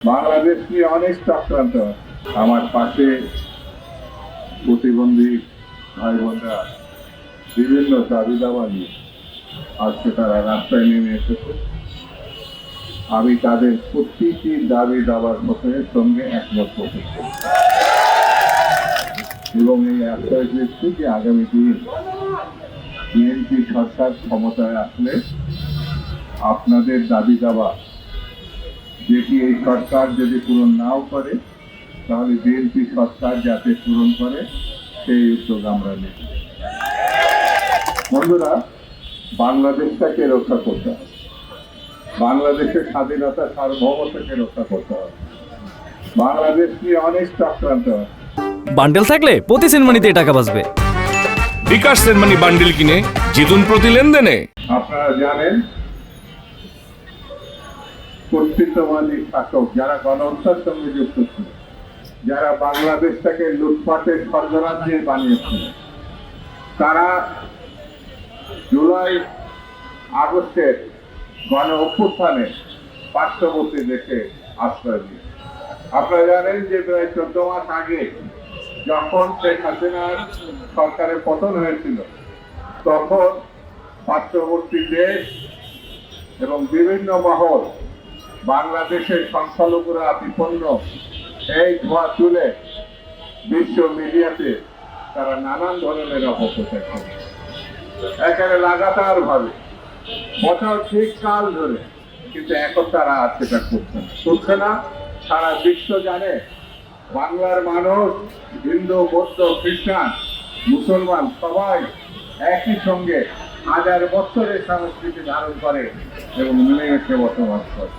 বাংলাদেশ নিয়ে অনেক চক্রান্ত আমার পাশে প্রতিবন্ধী ভাই বোনরা বিভিন্ন দাবি দাবা নিয়ে আজকে তারা রাস্তায় নেমে এসেছে। আমি তাদের প্রতিটি দাবি দাবার পক্ষের সঙ্গে একমত প্রকাশ করি এবং এই আশ্বাস দিচ্ছি যে আগামী দিন বিএনপি সরকার ক্ষমতায় আসলে আপনাদের দাবি দাবা যেটি এই সরকার যদি পূরণ নাও করে তাহলে বিএনপি সরকার যাতে পূরণ করে সেই উদ্যোগ আমরা নেব। বন্ধুরা বাংলাদেশটাকে রক্ষা করতে হবে। বাংলাদেশের স্বাধীনতা সার্বভৌমত্বকে রক্ষা করতে হবে। বাংলাদেশ নিয়ে অনেক চক্রান্ত হয়। বান্ডেল থাকলে প্রতি সেনমানিতে টাকা বাঁচবে। বিকাশ সেনমানি বান্ডিল কিনে জিতুন প্রতি লেনদেনে। আপনারা জানেন কর্তৃত্ববাদী শাসক যারা গণহত্যার সঙ্গে যুক্ত ছিল, যারা বাংলাদেশটাকে লুটপাটের স্বর্গরাজ্যে বানিয়েছিল, তারা জুলাই আগস্টের গণ অভ্যুত্থানে পার্শ্ববর্তী দেশে আশ্রয় দিয়ে আপনারা জানেন যে প্রায় চোদ্দ মাস আগে যখন শেখ হাসিনার সরকারের পতন হয়েছিল, তখন পার্শ্ববর্তী দেশ এবং বিভিন্ন মহল বাংলাদেশের সংখ্যালঘুরা বিপন্ন। এই ধোয়া তুলে বিশ্ব মিডিয়াতে তারা নানান ধরনের অপপ্রচার করে। এখানে লাগাতার ভাবে বছর ঠিক কাল ধরে, কিন্তু এখন তারা আর সেটা করছে না। করছে না, সারা বিশ্ব জানে, বাংলার মানুষ, হিন্দু, বৌদ্ধ, খ্রিস্টান, মুসলমান, সবাই একই সঙ্গে হাজার বছরের সংস্কৃতি ধারণ করে এবং মিলেমিশে বসবাস করে।